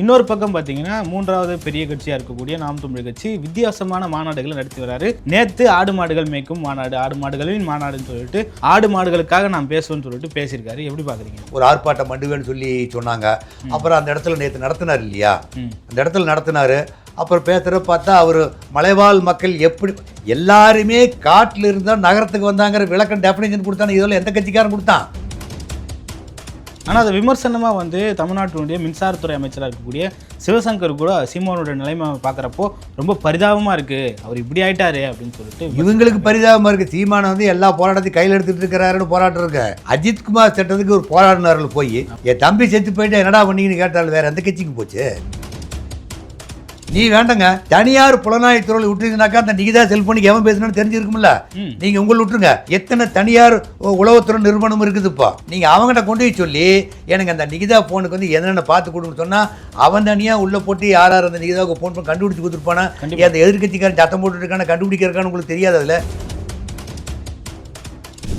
இன்னொரு பக்கம் பார்த்தீங்கன்னா மூன்றாவது பெரிய கட்சியாக இருக்கக்கூடிய நாம் தமிழ் கட்சி வித்தியாசமான மாநாடுகளை நடத்தி வராரு. நேத்து ஆடு மாடுகள் மேய்க்கும் மாநாடு ஆடு மாடுகளின் மாநாடுன்னு சொல்லிட்டு ஆடு மாடுகளுக்காக நான் பேசுவேன்னு சொல்லிட்டு பேசியிருக்காரு. எப்படி பார்க்குறீங்க? ஒரு ஆர்ப்பாட்டம் மண்டுவேன்னு சொல்லி சொன்னாங்க. அப்புறம் அந்த இடத்துல நேற்று நடத்தினார் இல்லையா. அந்த இடத்துல நடத்தினாரு. அப்புறம் பேசுகிற பார்த்தா அவர் மலைவாழ் மக்கள் எப்படி எல்லாருமே காட்டில் இருந்தால் நகரத்துக்கு வந்தாங்கிற விளக்கம் டெஃபினேஷன் கொடுத்தானே இதில் எந்த கட்சிக்காரன் கொடுத்தான்? ஆனால் அது விமர்சனமாக வந்து தமிழ்நாட்டினுடைய மின்சாரத்துறை அமைச்சராக இருக்கக்கூடிய சிவசங்கர் கூட சீமானோட நிலைமை பார்க்குறப்போ ரொம்ப பரிதாபமாக இருக்குது அவர் இப்படி ஆயிட்டாரு அப்படின்னு சொல்லிட்டு இவங்களுக்கு பரிதாபமா இருக்கு. சீமானை வந்து எல்லா போராட்டத்தையும் கையில் எடுத்துட்டு இருக்கிறாருன்னு போராட்டம் இருக்கு. அஜித் குமார் சட்டத்துக்கு ஒரு போராடினார்கள் போய் என் தம்பி செத்து போயிட்டு என்னடா பண்ணீங்கன்னு கேட்டால் வேற எந்த கட்சிக்கு போச்சு. நீ வேண்டங்க. தனியார் புலனாய்வு துறையில் விட்டுருந்தாக்கா அந்த நிகிதா செல்போனுக்கு எவன் பேசணும்னு தெரிஞ்சிருக்கும்ல. நீங்க உங்களை விட்டுருங்க. எத்தனை தனியார் உளவுத்துறை நிறுவனம் இருக்குது இப்போ நீங்க அவங்ககிட்ட கொண்டு போய் சொல்லி எனக்கு அந்த நிகிதா போனுக்கு வந்து என்னென்ன பார்த்து கொடுன்னு சொன்னா அவன் தனியா உள்ள போட்டு யார் யார் அந்த நிகிதாவுக்கு ஃபோன் பண்ணி கண்டுபிடிச்சு கொடுத்துருப்பானா. அந்த எதிர்கட்சிக்காரன் சத்தம் போட்டுட்டு இருக்கான? கண்டுபிடிக்கிறக்கான்னு உங்களுக்கு தெரியாது அதுல.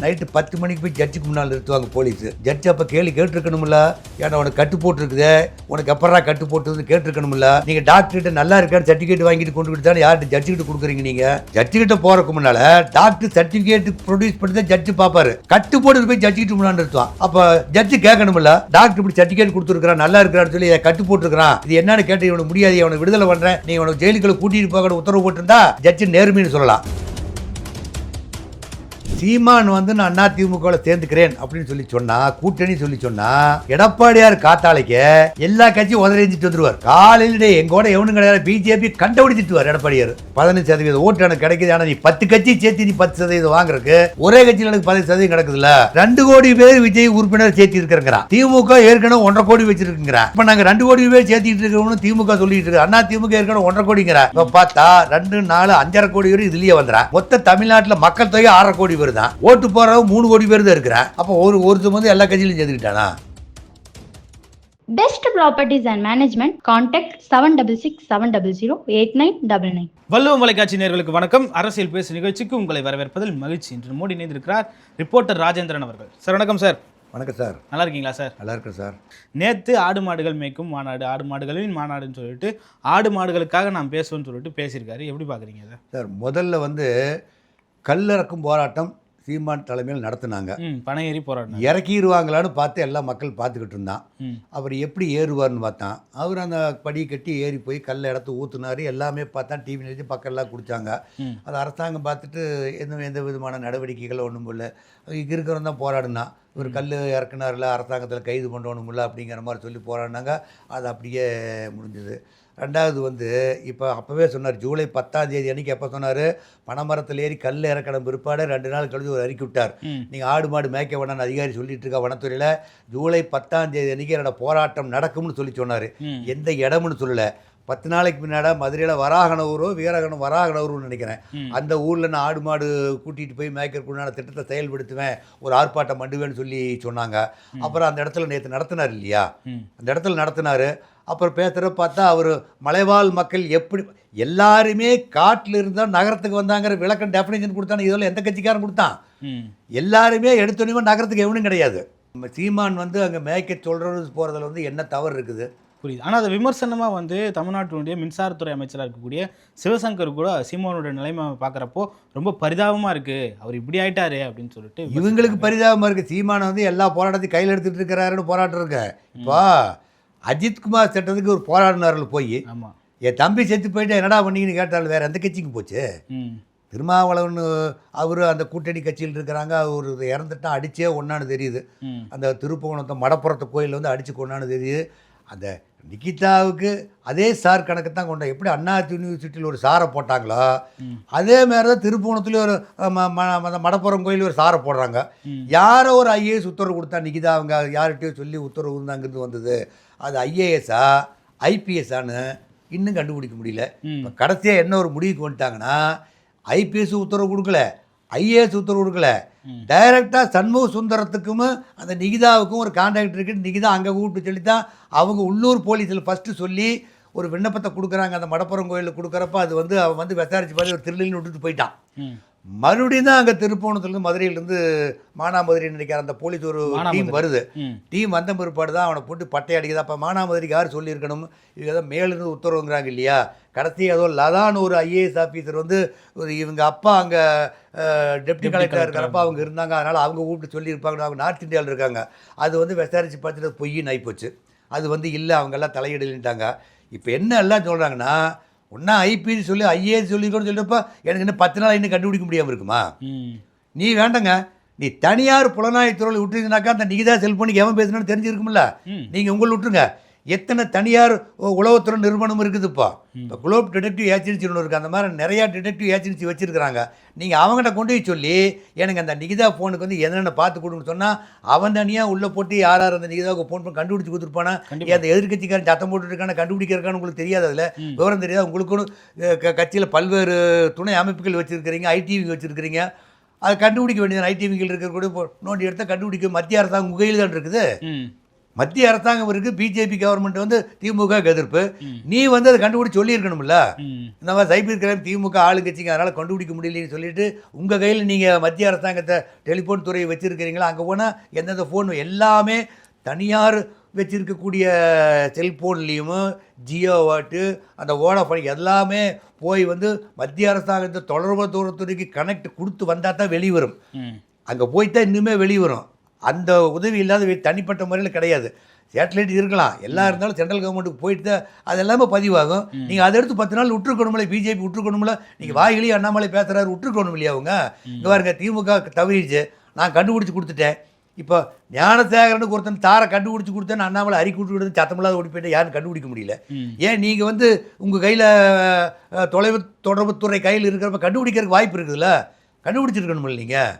நைட்டு பத்து மணிக்கு போய் ஜட்ஜுக்கு முன்னால் நிறுத்துவாங்க போலீஸ். ஜட்ஜ் அப்போ கேள்வி கேட்டிருக்கணும்ல ஏன்னா உனக்கு கட்டு போட்டிருக்குது? உனக்கு எப்படா கட்டு போட்டுருந்து கேட்டிருக்கணும்ல நீங்க டாக்டர்கிட்ட நல்லா இருக்கான்னு சர்டிஃபிகேட் வாங்கிட்டு கொண்டு கொடுத்தாலும் யார்கிட்ட ஜட்ஜு கிட்ட கொடுக்குறீங்க நீங்க? ஜட்ஜு கிட்ட போறதுக்கு முன்னால டாக்டர் சர்டிஃபிகேட் ப்ரொடியூஸ் பண்ணி தான் ஜட்ஜு பார்ப்பாரு கட்டு போட்டு போய் ஜட்ஜு கிட்ட முன்னாடி நிறுத்துவான். அப்போ ஜட்ஜு கேட்கணும்ல டாக்டர் இப்படி சர்டிஃபிகேட் கொடுத்துருக்கான் நல்லா இருக்கிறான்னு சொல்லி கட்டு போட்டுருக்கான் இது என்னன்னு கேட்டு இவனுக்கு முடியாது இவனை விடுதலை பண்றேன். நீ உனக்கு ஜெயிலுக்குள்ள கூட்டிட்டு போக உத்தரவு போட்டிருந்தா ஜட்ஜு நேர்மைன்னு சொல்லலாம். சீமான் வந்து நான் அண்ணா திமுகவில் சேர்ந்துக்கிறேன் அப்படின்னு சொல்லி சொன்னா கூட்டணி சொல்லி சொன்னா எடப்பாடியார் காத்தாளைக்கு எல்லா கட்சியும் உதறிஞ்சிட்டு வந்துருவார். காலையிலே எங்கூட எவனும் கிடையாது. பிஜேபி கண்டுபிடிச்சிட்டுவார் எடப்பாடியார். பதினஞ்சு சதவீதம் ஓட்டு எனக்கு கிடைக்குது. ஆனா நீ பத்து கட்சி சேர்த்து நீ பத்து சதவீதம் வாங்குறதுக்கு ஒரே கட்சியில் எனக்கு பதினஞ்சு சதவீதம் கிடக்குதுல்ல? ரெண்டு கோடி பேர் விஜய் உறுப்பினர் சேர்த்து இருக்கிறாங்கிறான் திமுக ஏற்கனவே ஒன்றரை கோடி வச்சிருக்குங்கிறான் இப்ப நாங்க ரெண்டு கோடி பேர் சேர்த்திட்டு இருக்கோம்னு திமுக சொல்லிட்டு இருக்கு. அண்ணா திமுக ஏற்கனவே ஒன்றரை கோடிங்கிற. இப்ப பார்த்தா ரெண்டு நாலு அஞ்சரை கோடி வரை இதுலயே வந்துறான் மொத்த தமிழ்நாட்டில் மக்கள் தொகை ஆறரை கோடி பேர் தான் ஓட்டு போறவங்க மூணு கோடி பேர் தான் இருக்கிறான் அப்போ ஒரு ஒருத்தர் வந்து எல்லா கட்சியிலும் சேர்த்துக்கிட்டானா Best Properties and Management, contact 7667008999. வள்ளுவம் தொலைக்காட்சி நேயர்களுக்கு வணக்கம். அரசியல் பேசு நிகழ்ச்சிக்கு உங்களை வரவேற்பதில் மகிழ்ச்சி. இன்று மோடி இணைந்திருக்கிறார் ரிப்போர்ட்டர் ராஜேந்திரன் அவர்கள். சார் வணக்கம் சார். வணக்கம் சார். நல்லா இருக்கீங்களா சார்? நல்லா இருக்கேன் சார். நேத்து ஆடு மாடுகள் மேய்க்கும் மாநாடு ஆடு மாடுகளின் மாநாடுன்னு சொல்லிட்டு ஆடு மாடுகளுக்காக நான் பேசுவேன்னு சொல்லிட்டு பேசியிருக்காரு. எப்படி பார்க்குறீங்க அதை? சார் முதல்ல வந்து கல்லிறக்கும் போராட்டம் சீமான் தலைமையில் நடத்துனாங்க. பணம் ஏறி போராடினார் இறக்கிடுவாங்களான்னு பார்த்து எல்லா மக்கள் பார்த்துக்கிட்டு இருந்தான். அவர் எப்படி ஏறுவார்னு பார்த்தான். அவர் அந்த படி கட்டி ஏறி போய் கல்லை இடத்து ஊற்றுனாரு எல்லாமே பார்த்தா டிவி நிறுத்தி பக்கம்லாம் குடித்தாங்க ம். அது அரசாங்கம் பார்த்துட்டு எந்த எந்த விதமான நடவடிக்கைகள் ஒன்றும் இல்லை. இங்கே இருக்கிறவன் தான் போராடினான். இவர் கல் இறக்குனார்ல அரசாங்கத்தில் கைது பண்ணணும்ல அப்படிங்கிற மாதிரி சொல்லி போராடினாங்க. அது அப்படியே முடிஞ்சது. ரெண்டாவது வந்து இப்போ அப்போவே சொன்னார் ஜூலை பத்தாம் தேதி அன்னைக்கு எப்போ சொன்னார் பனைமரத்தில் ஏறி கல் இறக்கணும் பிற்பாடு ரெண்டு நாள் கழிச்சு ஒரு அறிக்கை விட்டார். நீங்கள் ஆடு மாடு மேய்க்க வேணாம்னு அதிகாரி சொல்லிட்டு இருக்கா வனத்துறையில் ஜூலை பத்தாம் தேதி அன்னைக்கு என்னோட போராட்டம் நடக்கும்னு சொல்லி சொன்னார். எந்த இடம்னு சொல்லலை. பத்து நாளைக்கு முன்னாடி மதுரையில் வராகனூரோ வீரகனம் வராகனூர்னு நினைக்கிறேன். அந்த ஊரில் நான் ஆடு மாடு கூட்டிகிட்டு போய் மேய்க்கிறதுக்குண்டான திட்டத்தை செயல்படுத்துவேன் ஒரு ஆர்ப்பாட்டம் மண்டுவேன்னு சொல்லி சொன்னாங்க. அப்புறம் அந்த இடத்துல நேற்று நடத்தினார் இல்லையா? அந்த இடத்துல நடத்தினார். அப்புறம் பேசுகிற பார்த்தா அவர் மலைவாழ் மக்கள் எப்படி எல்லாருமே காட்டில் இருந்தால் நகரத்துக்கு வந்தாங்கிற விளக்கம் டெஃபினேஷன் கொடுத்தானே இதில் எந்த கட்சிக்காரன் கொடுத்தான்? எல்லாருமே எடுத்தோன்னே நகரத்துக்கு எவனும் கிடையாது. நம்ம சீமான் வந்து அங்கே மேய்க்க சொல்கிறது போகிறதுல வந்து என்ன தவறு இருக்குது? புரியுது. ஆனால் அது விமர்சனமாக வந்து தமிழ்நாட்டினுடைய மின்சாரத்துறை அமைச்சராக இருக்கக்கூடிய சிவசங்கர் கூட சீமானோட நிலைமை பார்க்குறப்போ ரொம்ப பரிதாபமாக இருக்குது அவர் இப்படி ஆயிட்டாரு அப்படின்னு சொல்லிட்டு இவங்களுக்கு பரிதாபமாக இருக்குது சீமானை வந்து எல்லா போராட்டத்தையும் கையில் எடுத்துகிட்டு இருக்கிறாருன்னு போராட்டம் இருக்கு இப்போ அஜித் குமார் சட்டத்துக்கு ஒரு போராடினார்கள் போய் என் தம்பி செத்து போயிட்டு என்னடா பண்ணீங்கன்னு கேட்டால் வேறு எந்த கட்சிக்கு போச்சு. திருமாவளவன் அவர் அந்த கூட்டணி கட்சியில் இருக்கிறாங்க அவர் இறந்துட்டான் அடிச்சே ஒன்றான்னு தெரியுது. அந்த திருப்புவனத்தை மடப்புறத்து கோயிலில் வந்து அடிச்சு கொண்டான்னு தெரியுது. அந்த நிகிதாவுக்கு அதே சார் கணக்கு தான் கொண்ட எப்படி அண்ணா யூனிவர்சிட்டியில் ஒரு சாரை போட்டாங்களோ. அதே மாதிரி தான் திருப்புவனத்துலேயும் ஒரு அந்த மடப்புறம் கோயில் ஒரு சாரை போடுறாங்க. யாரோ ஒரு ஐஏஎஸ் உத்தரவு கொடுத்தா நிகிதா அவங்க யார்கிட்டயோ சொல்லி உத்தரவு இருந்தாங்கிறது வந்தது. அது ஐஏஎஸ்ஸா ஐபிஎஸ்ஸான்னு இன்னும் கண்டுபிடிக்க முடியல. இப்போ கடைசியாக என்ன ஒரு முடிவுக்கு வந்துட்டாங்கன்னா ஐபிஎஸ் உத்தரவு கொடுக்கல. ஐஏஎஸ் உத்தரவு கொடுக்கல. டைரெக்டாக சண்முக சுந்தரத்துக்கும் அந்த நிகிதாவுக்கும் ஒரு கான்டாக்ட் இருக்கு. நிகிதா அங்கே கூப்பிட்டு சொல்லி தான் அவங்க உள்ளூர் போலீஸில் ஃபஸ்ட்டு சொல்லி ஒரு விண்ணப்பத்தை கொடுக்குறாங்க. அந்த மடப்புறம் கோயிலில் கொடுக்குறப்ப அது வந்து அவன் வந்து விசாரிச்சு பார்த்து ஒரு திருளின்னு விட்டுட்டு போயிட்டான். மறுபடியும் தான் அங்கே திருப்போணத்துலேருந்து மதுரையிலேருந்து மானாமதுரை நினைக்கிற அந்த போலீஸ் ஒரு டீம். வருது. டீம் வந்த பிற்பாடு தான் அவனை போட்டு பட்டை அடிக்குது அப்போ மானாமதுரைக்கு யார் சொல்லியிருக்கணும்? இவங்க ஏதோ மேலிருந்து உத்தரவுங்கிறாங்க இல்லையா? கடைசி ஏதோ லதான்னு ஒரு ஐஏஎஸ் ஆஃபீஸர் வந்து ஒரு இவங்க அப்பா அங்கே டெப்டி கலெக்டர் இருக்கிறப்ப அவங்க இருந்தாங்க. அதனால் அவங்க கூப்பிட்டு சொல்லியிருப்பாங்க. அவங்க நார்த் இந்தியாவில் இருக்காங்க. அது வந்து விசாரித்து பார்த்துட்டு பொய்ன்னு ஆகிப்போச்சு அது வந்து இல்லை அவங்கெல்லாம் தலையிடலின்ட்டாங்க. இப்போ என்ன எல்லாம் சொல்கிறாங்கன்னா ஒன்றா ஐபிஎஸ் சொல்லி ஐஏஎஸ் சொல்லிக்கணும்னு சொல்லிட்டப்ப எனக்கு இன்னும் பத்து நாள் இன்னும் கண்டுபிடிக்க முடியாமல் இருக்குமா? நீ வேண்டங்க. நீ தனியார் புலனாய்வுத்துறையில் விட்டுருந்தீங்கனாக்கா அந்த நிகிதா செல்போனுக்கு எவன் பேசணும்னு தெரிஞ்சிருக்கும்ல. நீங்கள் உங்களை விட்டுருங்க. எத்தனை தனியார் உளவுத்துறை நிறுவனம் இருக்குது இப்போ குளோப் டிடெக்டிவ் ஏஜென்சி ஒன்று இருக்குது அந்த மாதிரி நிறையா டிடெக்டிவ் ஏஜென்சி வச்சுருக்கிறாங்க. நீங்கள் அவங்ககிட்ட கொண்டு போய் சொல்லி எனக்கு அந்த நிகிதா ஃபோனுக்கு வந்து என்னென்ன பார்த்து கொடுன்னு சொன்னால் அவன் தனியாக உள்ளே போட்டு யார் யார் அந்த நிகிதாவுக்கு ஃபோன் பண்ணி கண்டுபிடிச்சி கொடுத்துருப்பானா. அந்த எதிர்கட்சிக்காரன் சத்தம் போட்டுருக்கான கண்டுபிடிக்கிறக்கான்னு உங்களுக்கு தெரியாது அதில். விவரம் தெரியாது. உங்களுக்கும் கட்சியில் பல்வேறு துணை அமைப்புகள் வச்சுருக்கிறீங்க ஐடிவி வச்சுருக்கிறீங்க. அதை கண்டுபிடிக்க வேண்டியது ஐடிவிகள் இருக்கிற கூட இப்போ நோண்டி எடுத்தால் கண்டுபிடிக்க மத்திய அரசாங்கம் உங்கள் கையில் தான் இருக்குது மத்திய அரசாங்கம் இருக்குது பிஜேபி கவர்மெண்ட் வந்து திமுக எதிர்ப்பு. நீ வந்து அதை கண்டுபிடிச்சு சொல்லியிருக்கணும்ல? இந்த மாதிரி சைபர் கிரைம் திமுக ஆளுங்கட்சிங்க அதனால் கண்டுபிடிக்க முடியலன்னு சொல்லிட்டு உங்கள் கையில் நீங்கள் மத்திய அரசாங்கத்தை டெலிஃபோன் துறையை வச்சுருக்கிறீங்களா? அங்கே போனால் எந்தெந்த ஃபோன் எல்லாமே தனியார் வச்சுருக்கக்கூடிய செல்ஃபோன்லேயும் ஜியோ வாட்டு அந்த வோடாஃபோன் எல்லாமே போய் வந்து மத்திய அரசாங்கத்தை தொடர்பு தூரத்துறைக்கு கனெக்ட் கொடுத்து வந்தால் தான் வெளியே வரும் ம். அங்கே போய் தான் இன்னுமே வெளியே வரும் அந்த உதவி இல்லாத தனிப்பட்ட முறையில் கிடையாது. சேட்டலைட் இருக்கலாம். எல்லாம் இருந்தாலும் சென்ட்ரல் கவர்மெண்ட்டுக்கு போயிட்டு தான் அது எல்லாமே பதிவாகும். நீங்கள் அதை எடுத்து பத்து நாள் விட்டுருக்கணும்ல பிஜேபி விட்டுருக்கணும்ல நீங்கள் வாயிலேயே அண்ணாமலை பேசுகிறாரு விட்டுருக்கணும் இல்லையா அவங்க? இங்கே பாருங்க திமுக தவறிடுச்சு. நான் கண்டுபிடிச்சி கொடுத்துட்டேன். இப்போ ஞானசேகரனுக்கு ஒருத்தன் தாரை கண்டுபிடிச்சி கொடுத்தேன்னு அண்ணாமலை அறிக்கை விட்டு சத்தமில்லாத ஓடி போயிட்டு யாரும் கண்டுபிடிக்க முடியல. ஏன் நீங்கள் வந்து உங்கள் கையில் தொலைவு தொடர்புத்துறை கையில் இருக்கிறப்ப கண்டுபிடிக்கிறதுக்கு வாய்ப்பு இருக்குதுல்ல? கண்டுபிடிச்சிருக்கணுமில்ல நீங்கள்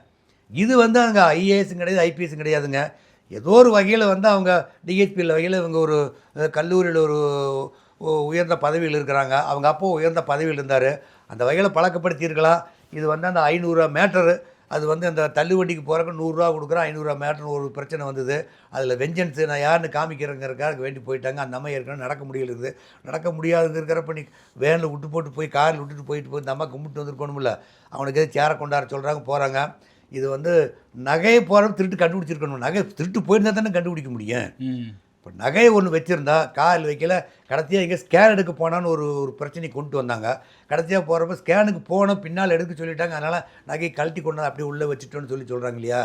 இது வந்து அங்கே ஐஏஎஸும் கிடையாது ஐபிஎஸும் கிடையாதுங்க. ஏதோ ஒரு வகையில் வந்து அவங்க டிஹெச்பியில் வகையில் இவங்க ஒரு கல்லூரியில் ஒரு உயர்ந்த பதவியில் இருக்கிறாங்க. அவங்க அப்போ உயர்ந்த பதவியில் இருந்தார். அந்த வகையில் பழக்கப்படுத்தியிருக்கலாம். இது வந்து அந்த ஐநூறுரூவா மேட்டரு. அது வந்து அந்த தள்ளுவண்டிக்கு போகிறக்கு நூறுரூவா கொடுக்குறோம் ஐநூறுரூவா மேட்டர்னு ஒரு பிரச்சனை வந்தது. அதில் வெஞ்சன்ஸு நான் யாருன்னு காமிக்கிறேங்கிறக்காக வேண்டி போயிட்டாங்க. அந்த அம்மா ஏற்கனவே நடக்க முடியலது நடக்க முடியாதுங்கிறப்ப நீ வேனில் விட்டு போட்டு போய் காரில் விட்டுட்டு போயிட்டு போய் இந்த அம்மா கும்பிட்டு வந்திருக்கணும்ல. அவனுக்கு எது சேரை கொண்டாட சொல்கிறாங்க போகிறாங்க இது வந்து நகையை போகிற திருட்டு கண்டுபிடிச்சிருக்கணும். நகை திருட்டு போயிருந்தா தானே கண்டுபிடிக்க முடியும். இப்போ நகையை ஒன்று வச்சுருந்தா காரில் வைக்கல. கடைசியாக இங்கே ஸ்கேன் எடுக்க போனான்னு ஒரு ஒரு பிரச்சனை கொண்டு வந்தாங்க. கடைசியாக போகிறப்ப ஸ்கேனுக்கு போன பின்னால் எடுக்க சொல்லிட்டாங்க. அதனால் நகையை கழட்டி கொண்டு வந்து அப்படியே உள்ளே வச்சுட்டோன்னு சொல்லி சொல்கிறாங்க இல்லையா?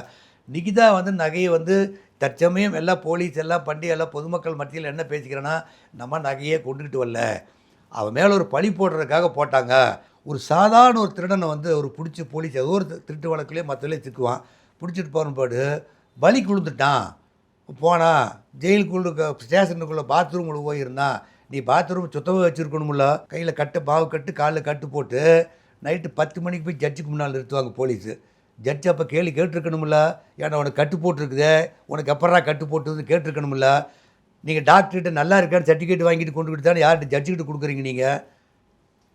நிகிதா வந்து நகையை வந்து தற்சமயம் எல்லாம் போலீஸ் எல்லாம் பண்ணி எல்லாம் பொதுமக்கள் மத்தியில் என்ன பேசிக்கிறேன்னா நம்ம நகையே கொண்டுக்கிட்டு வரல. அவன் மேலே ஒரு பழி போடுறதுக்காக போட்டாங்க. ஒரு சாதாரண ஒரு திருடனை வந்து ஒரு பிடிச்சி போலீஸ் ஏதோ ஒரு திருட்டு வழக்குலேயே மற்றவர்களே திக்குவான் பிடிச்சிட்டு போகிறபாடு பலி கொடுத்துட்டான் போனா ஜெயிலுக்குள்ள ஸ்டேஷனுக்குள்ளே பாத்ரூமுக்குள்ளே போயிருந்தான் நீ பாத்ரூம் சுத்தமாக வச்சுருக்கணும்ல. கையில் கட்டு பாவு கட்டு காலில் கட்டு போட்டு நைட்டு பத்து மணிக்கு போய் ஜட்ஜுக்கு முன்னால் நிறுத்துவாங்க போலீஸு. ஜட்ஜ் அப்போ கேள்வி கேட்டிருக்கணும்ல. ஏன்னா உனக்கு கட்டு போட்டிருக்குதே? உனக்கு எப்படா கட்டு போட்டுன்னு கேட்டிருக்கணும்ல. நீங்கள் டாக்டர்கிட்ட நல்லா இருக்கான்னு சர்டிஃபிகேட் வாங்கிட்டு கொண்டுக்கிட்டு தானே யார்கிட்ட ஜட்ஜுக்கிட்ட கொடுக்குறீங்க நீங்கள்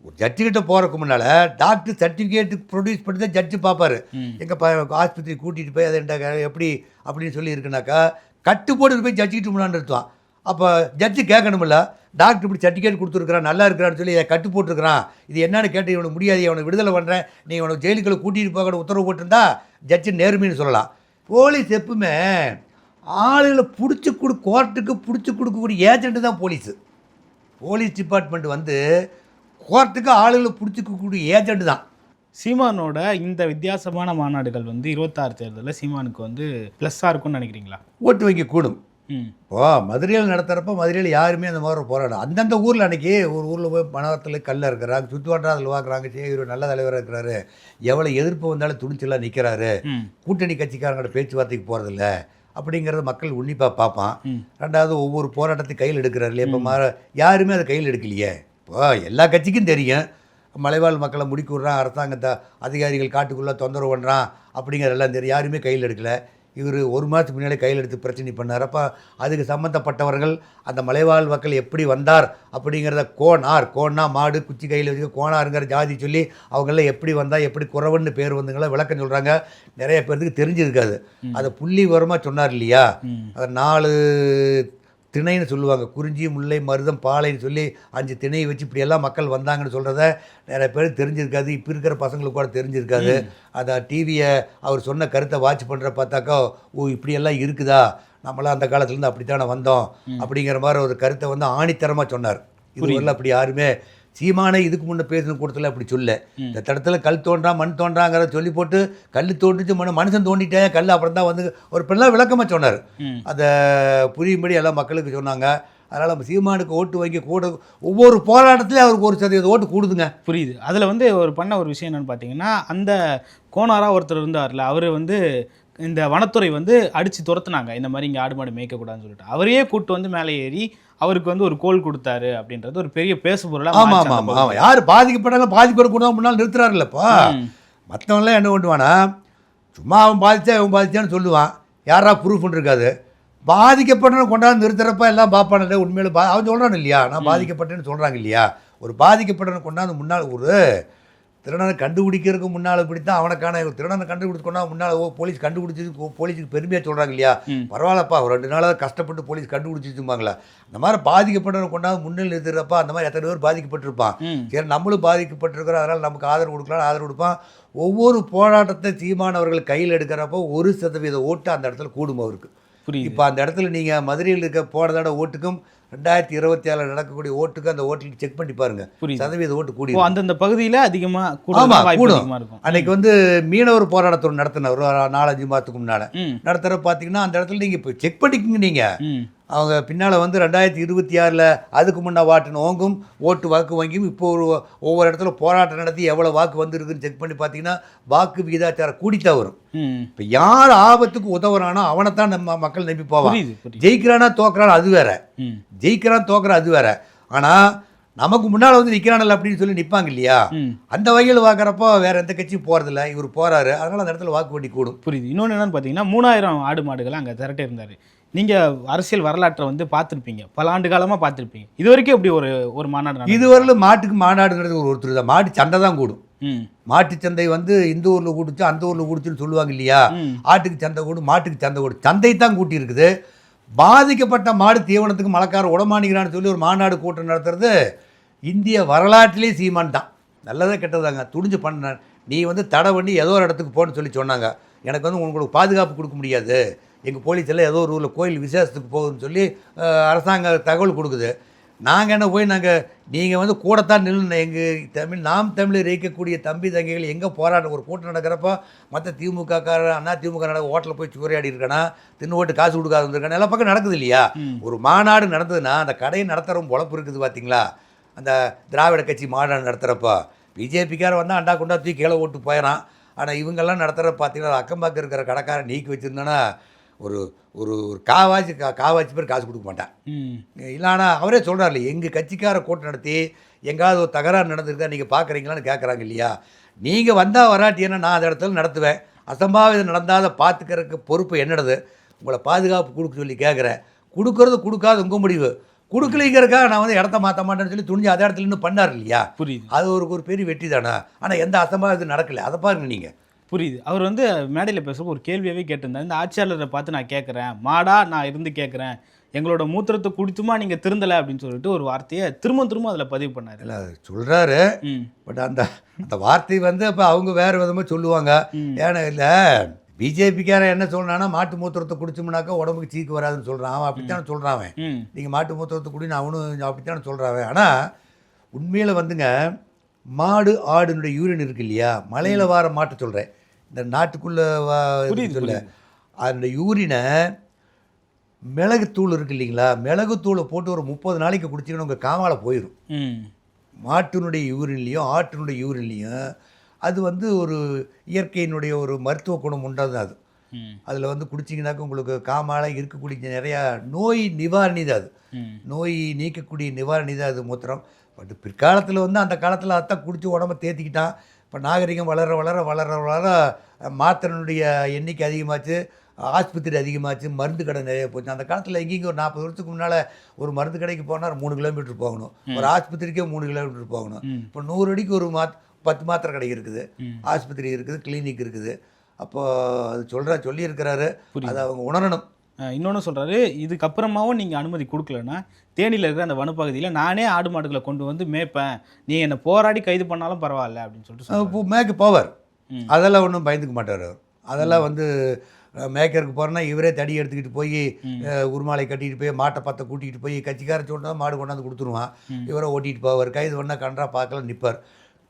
ஒரு ஜட்ஜுக்கிட்ட போகிறதுக்கு முன்னால் டாக்டர் சர்டிஃபிகேட் ப்ரொடியூஸ் பண்ணி தான் ஜட்ஜு பார்ப்பாரு. எங்கள் ப ஆஸ்பத்திரி கூட்டிகிட்டு போய் அதை என்ன எப்படி அப்படின்னு சொல்லி இருக்குனாக்கா கட்டு போட்டு போய் ஜட்ஜிக்கிட்டு முன்னாடி நிறுத்துவான். அப்போ ஜட்ஜு கேட்கணுமில்ல டாக்டர் இப்படி சர்டிஃபிகேட் கொடுத்துருக்குறான் நல்லா இருக்கிறான்னு சொல்லி இதை கட்டு போட்டிருக்கிறான். இது என்னன்னு கேட்டு இவனுக்கு முடியாது இவனை விடுதலை பண்ணுறேன் நீ இவனை ஜெயிலுக்குள்ள கூட்டிகிட்டு போக உத்தரவு போட்டிருந்தா ஜட்ஜு நேர்மைன்னு சொல்லலாம். போலீஸ் எப்பவுமே ஆளுகளை பிடிச்சி கொடு கோர்ட்டுக்கு பிடிச்சி கொடுக்கக்கூடிய ஏஜென்ட்டு தான் போலீஸு. போலீஸ் டிபார்ட்மெண்ட் வந்து கோர்ட்டுக்கு ஆளுகளை பிடிச்சி கொடுக்கக்கூடிய ஏஜென்ட் தான். சீமானோட இந்த வித்தியாசமான மாநாடுகள் வந்து இருபத்தாறு தேர்தலில் சீமானுக்கு வந்து ப்ளஸ்ஸாக இருக்கும்னு நினைக்கிறீங்களா? ஓட்டு வைக்க கூடும் இப்போ மதுரையில் நடத்துகிறப்ப மதுரையில் யாருமே அந்த மாதிரி போராடும் அந்தந்த ஊரில் அன்றைக்கி ஒரு ஊரில் போய் மனத்தில் கல்ல இருக்கிறாங்க சுற்று வட்டாரத்தில் பார்க்குறாங்க சரி இவர் நல்ல தலைவராக இருக்கிறாரு. எவ்வளோ எதிர்ப்பு வந்தாலும் துணிச்சலாக நிற்கிறாரு கூட்டணி கட்சிக்காரங்களோட பேச்சுவார்த்தைக்கு போகிறதில்ல அப்படிங்கிறத மக்கள் உன்னிப்பாக பார்ப்பான் ரெண்டாவது ஒவ்வொரு போராட்டத்தையும் கையில் எடுக்கிறாரு இல்லையா? இப்போ மாற யாருமே அதை கையில் எடுக்கலையே. இப்போ எல்லா கட்சிக்கும் தெரியும். மலைவாழ் மக்களை முடிக்க விட்றான் அரசாங்கத்தை அதிகாரிகள் காட்டுக்குள்ளே தொந்தரவு பண்ணுறான் அப்படிங்கிறதெல்லாம் தெரியும். யாருமே கையில் எடுக்கல. இவர் ஒரு மாதத்துக்கு முன்னாடி கையில் எடுத்து பிரச்சனை பண்ணார். அப்போ அதுக்கு சம்மந்தப்பட்டவர்கள் அந்த மலைவாழ் மக்கள் எப்படி வந்தார் அப்படிங்கிறத கோனார் கோன்னா மாடு குச்சி கையில் வச்சு கோனாருங்கிற ஜாதி சொல்லி அவங்கெல்லாம் எப்படி வந்தால் எப்படி குறவன்னு பேர் வந்துங்களா விளக்கம் சொல்கிறாங்க நிறைய பேர்த்துக்கு தெரிஞ்சிருக்காது. அதை புள்ளி விவரமாக சொன்னார் இல்லையா? அது நாலு திணைன்னு சொல்லுவாங்க. குறிஞ்சி முல்லை மருதம் பாலைன்னு சொல்லி அஞ்சு திணையை வச்சு இப்படியெல்லாம் மக்கள் வந்தாங்கன்னு சொல்கிறத நிறைய பேர் தெரிஞ்சிருக்காது. இப்போ இருக்கிற பசங்களுக்கு கூட தெரிஞ்சிருக்காது. அதை டிவியை அவர் சொன்ன கருத்தை வாட்ச் பண்ணுற பார்த்தாக்கா ஓ இப்படியெல்லாம் இருக்குதா? நம்மளாம் அந்த காலத்துலேருந்து அப்படித்தானே வந்தோம். அப்படிங்கிற மாதிரி ஒரு கருத்தை வந்து ஆணித்தரமாக சொன்னார். இதுவரையில் அப்படி யாருமே சீமானை இதுக்கு முன்னே பேசின கூட்டத்தில் அப்படி சொல்ல இந்த தடத்தில் கல் தோன்றா மண் தோன்றாங்கிறத சொல்லி போட்டு கல் தோன்றுச்சு மண் மனுஷன் தோண்டிட்டேன் கல் அப்புறம் தான் வந்து ஒரு பிள்ளை விளக்கமாக சொன்னார். அதை புரியும்படி எல்லாம் மக்களுக்கு சொன்னாங்க. அதனால் நம்ம சீமானுக்கு ஓட்டு வைக்க கூட ஒவ்வொரு போராட்டத்திலையும் அவருக்கு ஒரு சதவீத ஓட்டு கூடுதுங்க. புரியுது. அதில் வந்து ஒரு பண்ண ஒரு விஷயம் என்னன்னு பார்த்தீங்கன்னா அந்த கோனாரா ஒருத்தர் இருந்தார்ல அவர் வந்து இந்த வனத்துறை வந்து அடித்து துரத்துனாங்க. இந்த மாதிரி இங்கே ஆடு மாடு மேய்க்கக்கூடாதுன்னு சொல்லிட்டு. அவரையே கூட்டு வந்து மேலே ஏறி அவருக்கு வந்து ஒரு கோல் கொடுத்தாரு அப்படின்றது ஒரு பெரிய பேசு பொருளாக ஆமாம் ஆமாம் ஆமாம் ஆமாம் யார் பாதிக்கப்பட்டாலும் பாதிப்பட கூட முன்னால் நிறுத்துறாருல்லப்பா மற்றவங்களாம் என்ன பண்ணுவானா சும்மா அவன் பாதிச்சா அவன் பாதிச்சான்னு சொல்லுவான். யாரா ப்ரூஃப்னு இருக்காது பாதிக்கப்பட்டவனை கொண்டாந்து நிறுத்துறப்ப எல்லாம் பார்ப்பானே உண்மையில பா அவன் சொல்கிறான் இல்லையா? நான் பாதிக்கப்பட்டேன்னு சொல்கிறாங்க இல்லையா? ஒரு பாதிக்கப்பட்டவனை கொண்டாந்து முன்னால் ஒரு திருடனை கண்டுபிடிக்கிறதுக்கு முன்னால் இப்படித்தான் அவனுக்கான திருடனை கண்டுபிடிச்சு கொண்டா முன்னால் ஓ போலீஸ் கண்டுபிடிச்சது போலீஸுக்கு பெருமையாக சொல்கிறாங்க இல்லையா. பரவாயில்லப்பா ஒரு ரெண்டு நாளாக கஷ்டப்பட்டு போலீஸ் கண்டுபிடிச்சிருப்பாங்களா அந்த மாதிரி பாதிக்கப்பட்டவனை கொண்டாந்து முன்னில் நிறுத்துறப்ப அந்த மாதிரி எத்தனை பேர் பாதிக்கப்பட்டிருப்பான்? சரி நம்மளும் பாதிக்கப்பட்டிருக்கிறோம் அதனால் நமக்கு ஆதரவு கொடுக்கலாம் ஆதரவு கொடுப்பான். ஒவ்வொரு போராட்டத்தை சீமானவர்கள் கையில் எடுக்கிறப்போ ஒரு சதவீத ஓட்டு அந்த இடத்துல கூடும் அவருக்கு. இப்போ அந்த இடத்துல நீங்கள் மதுரையில் இருக்க போன தடவை ஓட்டுக்கும் ரெண்டாயிரத்தி இருபத்தி ஏழில் நடக்கக்கூடிய ஓட்டுக்கும் அந்த ஓட்டுக்கு செக் பண்ணி பாருங்க. புரியுது. சதவீத ஓட்டு கூடி அந்தந்த பகுதியில் அதிகமாக கூட ஆமா, வாய்ப்பு கூடும். அன்னைக்கு வந்து மீனவர் போராட்டத்தோடு நடத்தின ஒரு நாலஞ்சு மாதத்துக்கு முன்னால். நடத்துகிற பார்த்தீங்கன்னா அந்த இடத்துல நீங்கள் இப்போ செக் பண்ணிக்கங்க நீங்கள் அவங்க பின்னால் வந்து ரெண்டாயிரத்தி இருபத்தி ஆறில் அதுக்கு முன்னே வாட்டின ஓங்கும் ஓட்டு வாக்கு வங்கியும் இப்போ ஒரு ஒவ்வொரு இடத்துல போராட்டம் நடத்தி எவ்வளோ வாக்கு வந்திருக்குன்னு செக் பண்ணி பார்த்தீங்கன்னா வாக்கு விகிதாச்சாரம் கூடித்தான் வரும். இப்போ யார் ஆபத்துக்கு உதவுறானோ அவனைத்தான் நம்ம மக்கள் நம்பி போவான். ஜெயிக்கிறானா தோக்குறானா அது வேற. ஜெயிக்கிறான் தோக்குறான் அது வேற. ஆனால் நமக்கு முன்னால் வந்து நிற்கிறானல் அப்படின்னு சொல்லி நிற்பாங்க இல்லையா? அந்த வகையில் பார்க்குறப்போ வேற எந்த கட்சியும் போகிறதில்ல இவர் போறாரு. அதனால அந்த இடத்துல வாக்கு வண்டி கூடும். புரியுது. இன்னொன்று என்னன்னு பார்த்தீங்கன்னா மூணாயிரம் ஆடு மாடுகள் அங்கே திரட்டி இருந்தார் நீங்கள் அரசியல் வரலாற்றை வந்து பார்த்துருப்பீங்க. பல ஆண்டு காலமாக பார்த்துருப்பீங்க. இது வரைக்கும் இப்படி ஒரு ஒரு மாநாடு? இதுவரையிலும் மாட்டுக்கு மாநாடுங்கிறது ஒரு ஒருத்தர் தான். மாட்டு சண்டை தான் கூடும். மாட்டு சந்தை வந்து இந்த ஊரில் கூடுச்சு அந்த ஊரில் கூடுச்சுன்னு சொல்லுவாங்க இல்லையா? ஆட்டுக்கு சந்தை கூடும் மாட்டுக்கு சந்தை கூடும். சந்தை தான் கூட்டி இருக்குது பாதிக்கப்பட்ட மாடு தீவனத்துக்கு மழைக்கார உடமானிக்கிறான்னு சொல்லி ஒரு மாநாடு கூட்டம் நடத்துறது இந்திய வரலாற்றிலே சீமான் தான். நல்லதே கெட்டதாங்க துணிஞ்சு பண்ண நீ வந்து தடை பண்ணி ஏதோ ஒரு இடத்துக்கு போன்னு சொல்லி சொன்னாங்க. எனக்கு வந்து உங்களுக்கு பாதுகாப்பு கொடுக்க முடியாது. எங்கள் போலீஸ் எல்லாம் ஏதோ ஒரு ஊரில் கோயில் விசேஷத்துக்கு போகுதுன்னு சொல்லி அரசாங்க தகவல் கொடுக்குது. நாங்கள் என்ன போய் நாங்கள் நீங்கள் வந்து கூடத்தான் நின்று எங்கள் தமிழ் நாம் தமிழர் இயக்கக்கூடிய தம்பி தங்கைகள் எங்கே போராட்டம் ஒரு கூட்டம் நடக்கிறப்போ மற்ற திமுக காரர் அண்ணா திமுக நடக்க ஹோட்டலில் போய் சூறையாடி இருக்கானா தின்னு ஓட்டு காசு கொடுக்காது இருக்கானா எல்லா பக்கம் நடக்குது இல்லையா. ஒரு மாநாடு நடந்ததுன்னா அந்த கடையை நடத்துகிறவங்க பொழப்பு இருக்குது பார்த்தீங்களா அந்த திராவிட கட்சி மாநாடு நடத்துகிறப்போ பிஜேபிக்கார வந்தால் அண்டா குண்டா தூக்கி கீழே ஓட்டு போயிடறான் ஆனால் இவங்கெல்லாம் நடத்துகிற பார்த்தீங்கன்னா அக்கம் பக்கம் இருக்கிற கடைக்காரன் நீக்கி வச்சுருந்தானா ஒரு ஒரு ஒரு காவாச்சி கா காவாச்சி பேர் காசு கொடுக்க மாட்டான். இல்லைனா அவரே சொல்கிறார்ல எங்கள் கட்சிக்கார கூட்டம் நடத்தி எங்காவது ஒரு தகராறு நடந்திருக்கா நீங்கள் பார்க்குறீங்களான்னு கேட்குறாங்க இல்லையா? நீங்கள் வந்தால் வராட்டினா நான் அந்த இடத்துல நடத்துவேன். அசம்பாவிதம் நடந்தாத பார்த்துக்கிறதுக்கு பொறுப்பு என்னடது? உங்களை பாதுகாப்பு கொடுக்க சொல்லி கேட்குறேன் கொடுக்கறது கொடுக்காது உங்கள் முடிவு. கொடுக்கலைங்கிறக்காக நான் வந்து இடத்த மாற்ற மாட்டேன்னு சொல்லி துணிஞ்சு அதே இடத்துல இன்னும் பண்ணார் இல்லையா? புரியுது. அது ஒரு ஒரு பெரிய வெற்றி தானே? ஆனால் எந்த அசம்பாவிதம் நடக்கல. அதை பாருங்க நீங்கள் புரியுது. அவர் வந்து மேடையில் பேசுகிறப்ப ஒரு கேள்வியாகவே கேட்டிருந்தார். இந்த ஆட்சியாளரை பார்த்து நான் கேட்குறேன் மாடா நான் இருந்து கேட்குறேன் எங்களோட மூத்திரத்தை குடித்துமா நீங்கள் திருந்தலை அப்படின்னு சொல்லிட்டு ஒரு வார்த்தையை திரும்ப திரும்ப அதில் பதிவு பண்ணார். இல்லை சொல்கிறாரு ம். பட் அந்த அந்த வார்த்தை வந்து இப்போ அவங்க வேறு விதமாக சொல்லுவாங்க. ஏன்னா இல்லை பிஜேபிக்காரன் என்ன சொல்றான்னா மாட்டு மூத்திரத்தை குடிச்சோம்னாக்கா உடம்புக்கு சீக்கு வராதுன்னு சொல்கிறான் அவன் அப்படித்தானே சொல்கிறான் அவன். நீங்கள் மாட்டு மூத்திரத்தை குடின்னு அவனும் அப்படித்தானே சொல்கிறான் ஆனால் உண்மையில் வந்துங்க மாடு ஆடுனுடைய யூரின் இருக்கு இல்லையா? மலையில் வார மாட்டை சொல்கிறேன் இந்த நாட்டுக்குள்ளே சொல்ல. அந்த யூரினை மிளகுத்தூள் இருக்கு இல்லைங்களா? மிளகுத்தூளை போட்டு ஒரு முப்பது நாளைக்கு குடிச்சிங்கன்னா உங்கள் காமால போயிடும் மாட்டினுடைய யூரின்லேயும் ஆட்டினுடைய யூரின்லேயும் அது வந்து ஒரு இயற்கையினுடைய ஒரு மருத்துவ குணம் உண்டாது அது. அதில் வந்து குடிச்சிங்கனாக்கா உங்களுக்கு காமால இருக்கக்கூடிய நிறையா நோய் நிவாரணி தான் அது நோய் நீக்கக்கூடிய நிவாரணி தான் அது மூத்திரம். பட் பிற்காலத்தில் வந்து அந்த காலத்தில் அதான் குடித்து உடம்ப தேத்திக்கிட்டான். இப்போ நாகரிகம் வளர வளர வளர வளர மாத்திரனுடைய எண்ணிக்கை அதிகமாச்சு ஆஸ்பத்திரி அதிகமாச்சு மருந்து கடை நிறைய போச்சு. அந்த காலத்தில் எங்கேயும் ஒரு நாற்பது வருஷத்துக்கு முன்னால் ஒரு மருந்து கடைக்கு போனால் மூணு கிலோமீட்டர் போகணும். ஒரு ஆஸ்பத்திரிக்கே மூணு கிலோமீட்டர் போகணும். இப்போ நூறு அடிக்கு ஒரு மாத் பத்து மாத்திரை கடை இருக்குது. ஆஸ்பத்திரி இருக்குது கிளினிக் இருக்குது. அப்போ அது சொல்கிற சொல்லியிருக்கிறாரு. அதை அவங்க உணரணும். இன்னொன்று சொல்றாரு இதுக்கப்புறமாவும் நீங்கள் அனுமதி கொடுக்கலன்னா தேனியில் இருக்கிற அந்த வனப்பகுதியில் நானே ஆடு மாடுகளை கொண்டு வந்து மேய்ப்பேன். நீ என்னை போராடி கைது பண்ணாலும் பரவாயில்ல அப்படின்னு சொல்லிட்டு மேய்க்க போவார். அதெல்லாம் ஒன்றும் பயந்துக்க மாட்டார். அவர் அதெல்லாம் வந்து மேய்க்கறதுக்கு போகிறேன்னா இவரே தடி எடுத்துக்கிட்டு போய் உருமாலை கட்டிட்டு போய் மாட்டை பற்ற கூட்டிகிட்டு போய் கட்சிக்கார சொன்னா மாடு கொண்டாந்து கொடுத்துருவான். இவரை ஓட்டிகிட்டு போவார். கைது பண்ணால் கன்றா பார்க்கல நிற்பார்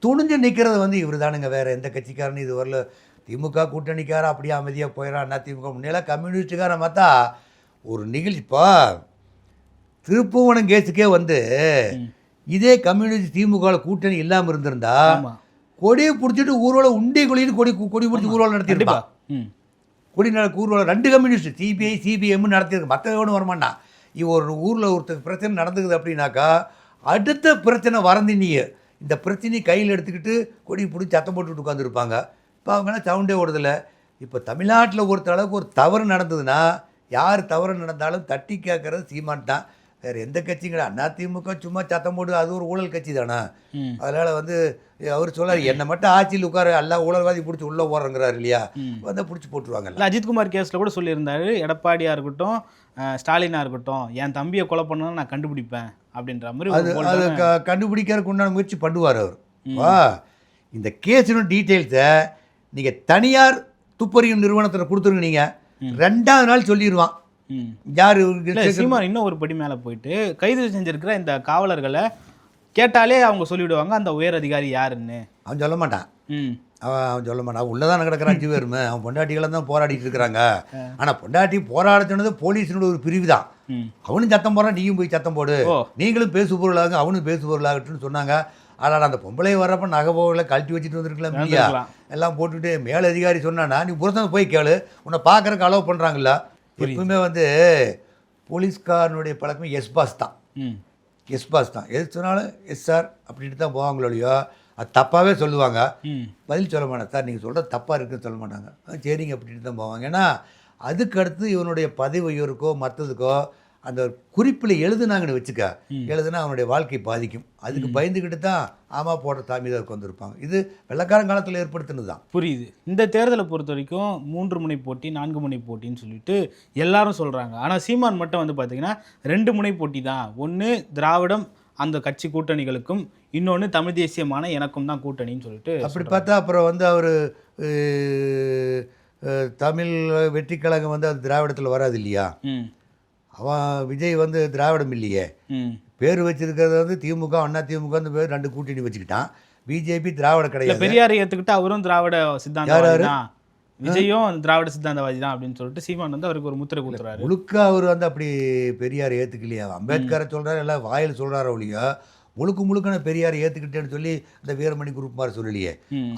துணிஞ்சு நிற்கிறது வந்து இவர் தானுங்க வேறு. எந்த கட்சிக்காரனும் இது வரல. திமுக கூட்டணிக்காரன் அப்படியே அமைதியாக போயிடறான் திமுக முன்னெல்லாம் கம்யூனிஸ்ட்டுக்காரன் பார்த்தா ஒரு நிகழ்ச்சி இப்போ திருப்புவனம் கேஸுக்கே வந்து. இதே கம்யூனிஸ்ட் திமுகவில் கூட்டணி இல்லாமல் இருந்திருந்தா கொடியை பிடிச்சிட்டு ஊர்வலம் உண்டி குழின்னு கொடி கொடி பிடிச்சி ஊர்வலம் ம். கொடி நட ஊர்வலம் ரெண்டு கம்யூனிஸ்ட் சிபிஐ சிபிஎம் நடத்திருக்கு மற்ற ஒன்றும் வரமாட்டான் இவ ஒரு ஊரில் ஒருத்தர் பிரச்சனை நடந்துக்குது அப்படின்னாக்கா அடுத்த பிரச்சனை வரந்து நீ இந்த பிரச்சனையை கையில் எடுத்துக்கிட்டு கொடி பிடிச்சி சத்தம் போட்டுட்டு உட்காந்துருப்பாங்க இப்போ அவங்களாம் சவுண்டே ஓடுதில்ல இப்போ தமிழ்நாட்டில் ஒருத்தர் அளவுக்கு ஒரு தவறு நடந்ததுன்னா யார் தவறு நடந்தாலும் தட்டி கேட்கறது சீமான் தான். வேறு எந்த கட்சியும் கிடையாது. அதிமுக சும்மா சத்தம் போட்டு அது ஒரு ஊழல் கட்சி தானே? அதனால் வந்து அவர் சொல்லார் என்னை மட்டும் ஆட்சியில் உட்கார எல்லா ஊழல்வாதி பிடிச்சி உள்ளே போடுறங்கிறாரு இல்லையா? ம். வந்தால் பிடிச்சி போட்டுருவாங்கல்ல இல்லை அஜித்குமார் கேஸில் கூட சொல்லியிருந்தாரு எடப்பாடியா இருக்கட்டும் அஹ், ஸ்டாலினா இருக்கட்டும் என் தம்பியை கொலை பண்ணணும் நான் கண்டுபிடிப்பேன் அப்படின்ற மாதிரி அது அது கண்டுபிடிக்கிறதுக்கு உண்டான முயற்சி பண்ணுவார் அவர். வா இந்த கேஸினும் டீட்டெயில்ஸை நீங்கள் தனியார் துப்பறியும் நிறுவனத்தில் கொடுத்துருங்க நீங்கள். ரெண்டாவது நாள் சொல்லிடுவான் யார் சீமான் இன்னும் ஒரு படி மேலே போயிட்டு கைது செஞ்சிருக்கிற இந்த காவலர்களை கேட்டாலே அவங்க சொல்லிவிடுவாங்க அந்த உயர் அதிகாரி யாருன்னு. அவன் சொல்ல மாட்டான். அவன் அவன் சொல்ல மாட்டான். உள்ளே தான் கிடக்கிறான் அஞ்சு பேருமே அவன் பொண்டாட்டிகளை தான் போராடிட்டு இருக்கிறாங்க. ஆனால் பொண்டாட்டி போராட சொன்னது போலீஸினோட ஒரு பிரிவு தான் அவனும் சத்தம் போடுறான் நீயும் போய் சத்தம் போடு. நீங்களும் பேசு பொருளாக அவனும் பேசு பொருளாகட்டும்னு சொன்னாங்க. ஆனால் அந்த பொம்பளை வர்றப்ப நகை போகல கழட்டி வச்சுட்டு வந்திருக்கலாம் இல்லையா. எல்லாம் போட்டுட்டு மேல் அதிகாரி சொன்னானா நீ புறத்தனை போய் கேளு உன்னை பார்க்கறக்கு அலோவ் பண்ணுறாங்கல்ல எப்பவுமே வந்து போலீஸ்காரனுடைய பழக்கமே எஸ் பாஸ் தான். எஸ் பாஸ் தான். எது சொன்னாலும் எஸ் சார் அப்படின்ட்டு தான் போவாங்களோ இல்லையோ அது தப்பாகவே சொல்லுவாங்க. ம். பதில் சொல்ல மாட்டாங்க. சார் நீங்கள் சொல்கிறது தப்பாக இருக்குன்னு சொல்ல மாட்டாங்க. "ஆ, சரிங்க அப்படின்ட்டு தான் போவாங்க. ஏன்னா அதுக்கு அடுத்து இவனுடைய பதவி உயர்வுக்கோ மற்றதுக்கோ அந்த குறிப்பில் எழுதுனாங்கன்னு வச்சுக்க எழுதுனா அவனுடைய வாழ்க்கை பாதிக்கும். அதுக்கு பயந்துக்கிட்டு தான் ஆமா போடுற சாமி தான் உட்காந்துருப்பாங்க இது வெள்ளக்காரன் காலத்தில் ஏற்படுத்தினது தான். புரியுது. இந்த தேர்தலை பொறுத்த வரைக்கும் மூன்று முனை போட்டி நான்கு முனை போட்டின்னு சொல்லிட்டு எல்லாரும் சொல்கிறாங்க ஆனால் சீமான் மட்டும் வந்து பார்த்தீங்கன்னா ரெண்டு முனை போட்டி தான். ஒன்று திராவிடம் அந்த கட்சி கூட்டணிகளுக்கும் இன்னொன்று தமிழ் தேசியமான எனக்கும் தான் கூட்டணின்னு சொல்லிட்டு அப்படி பார்த்தா அப்புறம் வந்து அவர் தமிழ் வெற்றி கழகம் வந்து அது திராவிடத்தில் வராது இல்லையா? அவன் விஜய் வந்து திராவிடம் இல்லையே. பேர் வச்சிருக்கிறது வந்து திமுக அண்ணா திமுக பேர் ரெண்டு கூட்டணி வச்சுக்கிட்டான். பிஜேபி திராவிட கிடையாது. பெரியாரை ஏத்துக்கிட்டு அவரும் திராவிட சித்தாந்தவாதி தான் விஜயும் திராவிட சித்தாந்தவாதி தான் அப்படின்னு சொல்லிட்டு சீமான் வந்து அவருக்கு ஒரு முத்திரை கொடுத்துறாரு முழுக்க அவர் வந்து அப்படி பெரியார் ஏற்றுக்கலையா அம்பேத்கரை சொல்கிறாரு எல்லாம் வாயில் சொல்கிறாரு ஒழியோ முழுக்க முழுக்க நான் பெரியார் ஏற்றுக்கிட்டேன்னு சொல்லி இந்த வீரமணி குரூப் மாதிரி சொல்லலையே.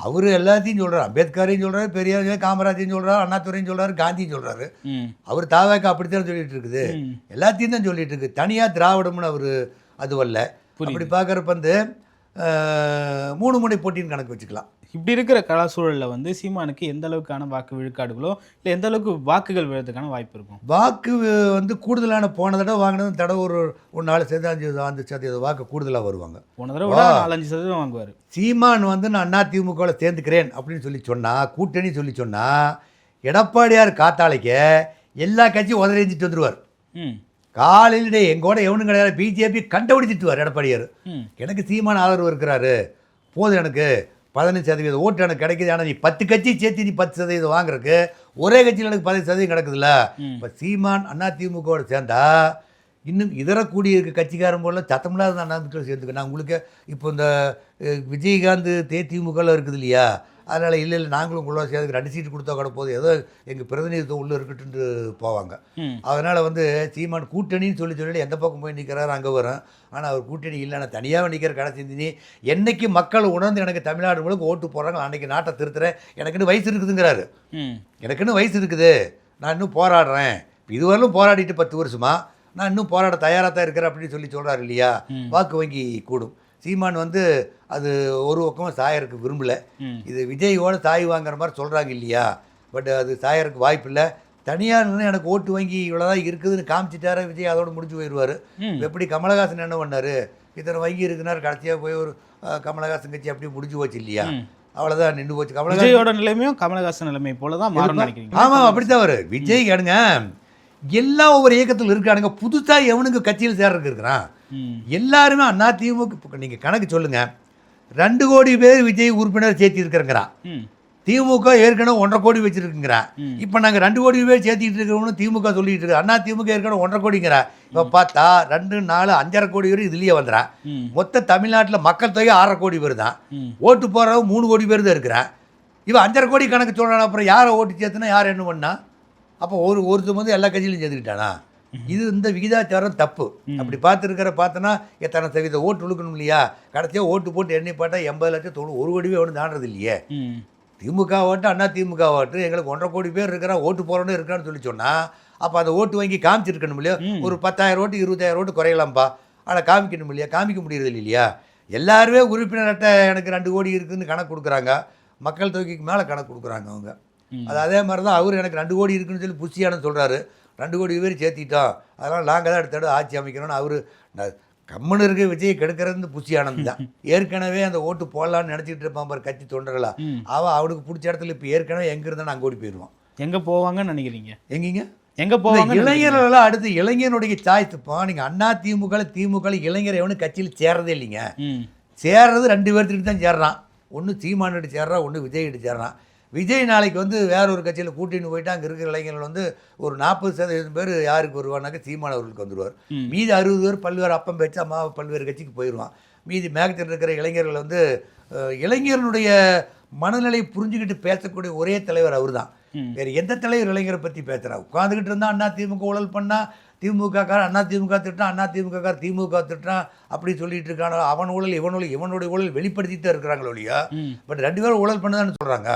அவர் எல்லாத்தையும் சொல்கிறார் அம்பேத்கரையும் சொல்கிறாரு பெரியார் காமராஜையும் சொல்கிறாரு அண்ணாதுரையும் சொல்கிறாரு காந்தியும் சொல்கிறாரு அவர் தாவாக்க அப்படித்தான் சொல்லிட்டு இருக்குது. எல்லாத்தையும் தான் சொல்லிட்டு இருக்கு. தனியாக திராவிடம்னு அவர் அது வரல. அப்படி பார்க்குறப்ப வந்து மூணு முனை போட்டின்னு கணக்கு வச்சுக்கலாம். இப்படி இருக்கிற கலா சூழல்ல வந்து சீமானுக்கு எந்த அளவுக்கான வாக்கு விழுக்காடுகளோ இல்லை எந்த அளவுக்கு வாக்குகள் விழுறதுக்கான வாய்ப்பு இருக்கும்? வாக்கு வந்து கூடுதலான போன தடவை வாங்கினது தடவை ஒரு ஒரு நாலு சதவீதம் அஞ்சு சதவீதம் வாக்கு கூடுதலாக வருவாங்க. போன தடவை நாலஞ்சு சதவீதம் வாங்குவார். சீமான் வந்து நான் அண்ணா திமுகவில் சேர்ந்துக்கிறேன் அப்படின்னு சொல்லி சொன்னா கூட்டணி சொல்லி சொன்னா எடப்பாடியார் காத்தாளைக்க எல்லா கட்சியும் உதறிஞ்சிட்டு வந்துருவார். ம். காலையில் எங்கூட எவனும் கிடையாது பிஜேபி கண்டுபிடிச்சிட்டுவார் எடப்பாடியார். ம். எனக்கு சீமான் ஆதரவு இருக்கிறாரு. போதும் எனக்கு. பதினஞ்சு சதவீதம் ஓட்டு எனக்கு கிடைக்குது. ஆனால் நீ பத்து கட்சி சேர்த்து நீ பத்து சதவீதம் வாங்குறதுக்கு ஒரே கட்சியில் எனக்கு பதினஞ்சு சதவீதம் கிடக்குதுல்ல. இப்போ சீமான் அண்ணா திமுகவோட சேர்ந்தா இன்னும் இதர கூடிய இருக்க கட்சிக்காரன் போல சத்தமில்லாத அண்ணா சேர்த்துக்க நான் உங்களுக்கு இப்போ இந்த விஜயகாந்த் தேதிமுகவில் இருக்குது இல்லையா? அதனால் இல்லை இல்லை நாங்களும் உங்களோட சேர்ந்து ரெண்டு சீட்டு கொடுத்தா கூட போதும். ஏதோ எங்கள் பிரதிநிதித்துவம் உள்ளே இருக்கட்டுன்ட்டு போவாங்க. அதனால் வந்து சீமான் கூட்டணின்னு சொல்லி சொல்லி எந்த பக்கம் போய் நிற்கிறாரு அங்கே வரும். ஆனால் அவர் கூட்டணி இல்லை நான் தனியாக நிற்கிற கடைசி என்னைக்கு மக்கள் உணர்ந்து எனக்கு தமிழ்நாடு முழுக்க ஓட்டு போடுறாங்க அன்னைக்கு நாட்டை திருத்துறேன். எனக்குன்னு வயசு இருக்குதுங்கிறாரு. எனக்குன்னு வயசு இருக்குது. நான் இன்னும் போராடுறேன். இதுவரையிலும் போராடிட்டு பத்து வருஷமா நான் இன்னும் போராட தயாராக தான் இருக்கிறேன் அப்படின்னு சொல்லி சொல்கிறாரு இல்லையா. வாக்கு வங்கி கூடும். சீமான் வந்து அது ஒரு பக்கமும் சாயருக்கு விரும்பல. இது விஜயோட தாய் வாங்குற மாதிரி சொல்கிறாங்க இல்லையா? பட் அது சாயருக்கு வாய்ப்பு இல்லை. தனியார் எனக்கு ஓட்டு வங்கி இவ்வளோதான் இருக்குதுன்னு காமிச்சிட்டாரு விஜய் அதோட முடிஞ்சு போயிடுவார் எப்படி கமலஹாசன் என்ன பண்ணாரு? இத்தனை வங்கி இருக்குனாரு கடைசியாக போய் ஒரு கமலஹாசன் கட்சி அப்படியே முடிஞ்சு போச்சு இல்லையா. அவ்வளோதான் நின்று போச்சு. கமலஹாசன் விஜயோட நிலைமையும் கமலஹாசன் நிலைமை போல தான் ஆமாம் அப்படித்தான் வரும். விஜய் கேடுங்க எல்லாம் ஒவ்வொரு இயக்கத்தில் இருக்கானுங்க புதுசாக எவனுக்கு கட்சியில் சேர்றதுக்கு இருக்கிறான்? எல்லாருமே அண்ணா திமுக நீங்கள் கணக்கு சொல்லுங்க. ரெண்டு கோடி பேர் விஜய் உறுப்பினர் சேர்த்தி திமுக ஏற்கனவே ஒன்றரை கோடி வச்சிருக்குங்கிறா. இப்போ நாங்கள் ரெண்டு கோடி பேர் சேர்த்திட்டு இருக்கிறோம்னு திமுக சொல்லிட்டு இருக்கு. அண்ணா திமுக ஏற்கனவே ஒன்றரை கோடிங்கிறா. இப்போ பார்த்தா ரெண்டு நாலு அஞ்சரை கோடி பேர் இதுலயே வந்துடா மொத்த தமிழ்நாட்டில் மக்கள் தொகை ஆறரை கோடி பேர் தான் ஓட்டு போகிறவங்க மூணு கோடி பேர் தான் இருக்கிறான் இவன் அஞ்சரை கோடி கணக்கு சொல்கிறான் அப்புறம் யாரை ஓட்டு சேர்த்துனா யார் என்ன பண்ணா? அப்போ ஒரு ஒருத்தர் வந்து எல்லா கட்சியிலும் சேர்த்துக்கிட்டானா இது இந்த விகிதாச்சாரம் தப்பு. அப்படி பார்த்துருக்கிற பார்த்தோன்னா எத்தனை சதவீத ஓட்டு உழுக்கணும் இல்லையா? கடைசியாக ஓட்டு போட்டு எண்ணி பார்த்தா எண்பது லட்சம் தொண்ணூறு ஒரு கோடி பேர் ஒன்றும் தாண்டது இல்லையே திமுக ஓட்டு அண்ணா திமுக ஓட்டு எங்களுக்கு ஒன்றரை கோடி பேர் இருக்கிறான் ஓட்டு போகிறோன்னு இருக்கான்னு சொல்லி சொன்னால் அப்போ அந்த ஓட்டு வாங்கி காமிச்சிருக்கணும் இல்லையா. ஒரு பத்தாயிரம் ஓட்டு இருபதாயிரம் ஓட்டு குறையலாம்ப்பா. ஆனால் காமிக்கணும் இல்லையா? காமிக்க முடியறது இல்லையா? எல்லாருமே உறுப்பினர் அட்டை எனக்கு ரெண்டு கோடி இருக்குதுன்னு கணக்கு கொடுக்குறாங்க. மக்கள் தொகைக்கு மேலே கணக்கு கொடுக்குறாங்க அவங்க. அது அதே மாதிரி தான் அவர் எனக்கு ரெண்டு கோடி இருக்குன்னு சொல்லி புஷியானு சொல்கிறாரு ரெண்டு கோடி பேர் சேர்த்திட்டோம். அதனால் நாங்கள் தான் அடுத்த ஆட்சி அமைக்கணும்னு அவர் கம்மனு இருக்க விஜயை கெடுக்கிறது புஷி ஆனந்த் தான் ஏற்கனவே அந்த ஓட்டு போடலான்னு நினச்சிட்டு இருப்பான் பாரு கட்சி தொண்டர்களா. அவன் அவனுக்கு பிடிச்ச இடத்துல இப்போ ஏற்கனவே எங்கே இருந்தாலும் அங்கே ஓடி போயிடுவான் எங்க போவாங்கன்னு நினைக்கிறீங்க? எங்கீங்க? எங்க போவாங்க இளைஞர்களெல்லாம் அடுத்து இளைஞனுடைய சாய்த்துப்பா நீங்கள் அண்ணா திமுக திமுக இளைஞர் எவனும் கட்சியில் சேர்றதே இல்லைங்க. சேர்றது ரெண்டு பேர்த்துக்கிட்ட தான் சேர்றான் ஒன்று சீமானிட்டு சேர்றான் ஒன்று விஜய்கிட்ட சேர்றான். விஜய் நாளைக்கு வந்து வேற ஒரு கட்சியில் கூட்டின்னு போயிட்டு அங்கே இருக்கிற இளைஞர்கள் வந்து ஒரு நாற்பது சதவீதம் பேர் யாருக்கு வருவானாக்க சீமான் அவர்களுக்கு வந்துடுவார். மீதி அறுபது பேர் பல்வேறு அப்பம் பேச்சு அம்மா பல்வேறு கட்சிக்கு போயிடுவான் மீதி மேகத்தில் இருக்கிற இளைஞர்கள் வந்து இளைஞர்களுடைய மனநிலை புரிஞ்சுக்கிட்டு பேசக்கூடிய ஒரே தலைவர் அவர் தான். வேறு எந்த தலைவர் இளைஞரை பற்றி பேசுகிறா உட்காந்துக்கிட்டு இருந்தால் அண்ணா திமுக ஊழல் பண்ணா திமுக கார அண்ணா திமுக திட்டான் அண்ணா திமுக கார் திமுக திட்டான் அப்படி சொல்லிட்டு இருக்கான அவன் ஊழல் இவன் ஊழல் இவனுடைய ஊழல் வெளிப்படுத்திட்டு இருக்கிறாங்களோ இல்லையா? பட் ரெண்டு பேரும் ஊழல் பண்ணதான்னு சொல்கிறாங்க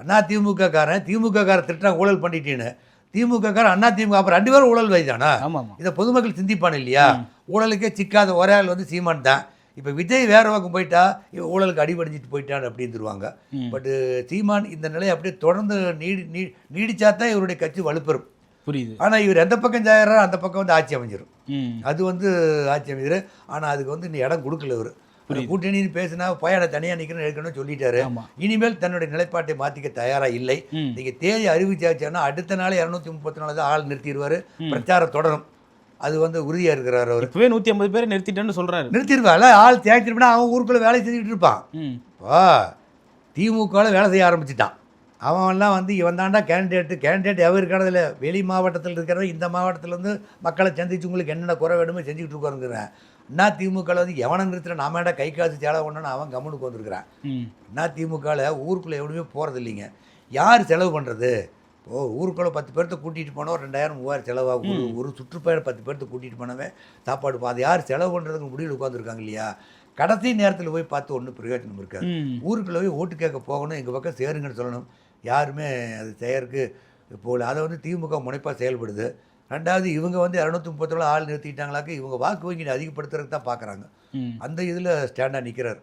அண்ணா திமுக காரன் திமுக கார திட்டான் ஊழல் பண்ணிட்டேன்னு. திமுக காரன் அண்ணா திமுக அப்போ ரெண்டு பேரும் ஊழல் வைதானா இதை பொதுமக்கள் சிந்திப்பான் இல்லையா? ஊழலுக்கே சிக்காத ஒரே ஆள் வந்து சீமான் தான். இப்போ விஜய் வேற பக்கம் போயிட்டா இவன் ஊழலுக்கு அடிபடிஞ்சிட்டு போயிட்டான் அப்படின்னு தருவாங்க ம். பட்டு சீமான் இந்த நிலையை அப்படியே தொடர்ந்து நீடி நீ நீடிச்சா தான் இவருடைய கட்சி வலுப்பெறும். புரியுது. ஆனால் இவர் எந்த பக்கம் ஜாயிரா அந்த பக்கம் வந்து ஆட்சி அமைஞ்சிரும். ம். அது வந்து ஆட்சி அமைஞ்சிரும். ஆனால் அதுக்கு வந்து இந்த இடம் கொடுக்கல இவர். கூட்டணின்னு பேசினா பயண தனியாக நிற்கணும்னு ஏற்கனவே சொல்லிட்டாரு. இனிமேல் தன்னுடைய நிலைப்பாட்டை மாற்றிக்க தயாராக இல்லை. நீங்கள் தேதி அறிவிச்சாச்சுன்னா அடுத்த நாள் இரநூத்தி முப்பத்தி நாலு தான் ஆள் நிறுத்திடுவார். பிரச்சாரம் தொடரும். அது வந்து உறுதியாக இருக்கிறார் அவர். இப்பவே நூத்தி ஐம்பது பேரை நிறுத்திட்டேன்னு சொல்றாரு. நிறுத்திடுவாள் ஆள் தேய்ச்சிருப்பா அவன் ஊருக்குள்ளே வேலை செஞ்சுட்டு இருப்பான். இப்போ திமுகவில் வேலை செய்ய ஆரம்பிச்சிட்டான். அவன்லாம் வந்து இவன் தாண்டா கேண்டிடேட்டு கேண்டிடேட் எவர் இருக்கிறதில்ல வெளி மாவட்டத்தில் இருக்கிறவன் இந்த மாவட்டத்தில் வந்து மக்களை சந்திச்சு உங்களுக்கு என்னென்ன குறை வேணுமோ செஞ்சுக்கிட்டு இருக்காருங்கிறேன் அண்ணா திமுகவில் வந்து எவனை நிறுத்துற? நாம ஏன்டா கை காசு சேலை ஒன்றுன்னு அவன் கம்முனுக்கு வந்திருக்கிறான் அண்ணா திமுகவில் ஊருக்குள்ளே எவனுமே போகிறது இல்லைங்க. யார் செலவு பண்ணுறது ஓ ஊருக்குள்ளே பத்து பேர்த்த கூட்டிகிட்டு ஒரு ரெண்டாயிரம் மூவாயிரம் செலவாகும் ஒரு ஒரு சுற்றுப்பயணம் பத்து பேர்த்த கூட்டிகிட்டு போனவன் சாப்பாடு பா- அது யார் செலவு பண்ணுறதுக்கு முடிவில் உட்காந்துருக்காங்க இல்லையா? கடைசி நேரத்தில் போய் பார்த்து ஒன்றும் பிரயோஜனம் இருக்காது. ஊருக்குள்ளே போய் ஓட்டு கேட்க போகணும் எங்கள் பக்கம் சேருங்கன்னு சொல்லணும். யாருமே அது செய்யறதுக்கு போகல. அதை வந்து திமுக முனைப்பாக செயல்படுது. ரெண்டாவது இவங்க வந்து இரநூத்தி முப்பத்தேழு ஆள் நிறுத்திட்டாங்களாக்க இவங்க வாக்கு வங்கி அதிகப்படுத்துறதுக்கு தான் பார்க்குறாங்க அந்த இதில் ஸ்டாண்டாக நிற்கிறார்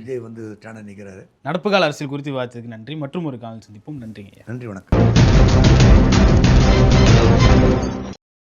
விஜய் வந்து ஸ்டாண்டாக நிற்கிறாரு நடப்பு கால அரசியல் குறித்து விவாதித்ததுக்கு நன்றி. மற்றும் ஒரு காலம் சந்திப்போம். நன்றிங்க நன்றி வணக்கம்.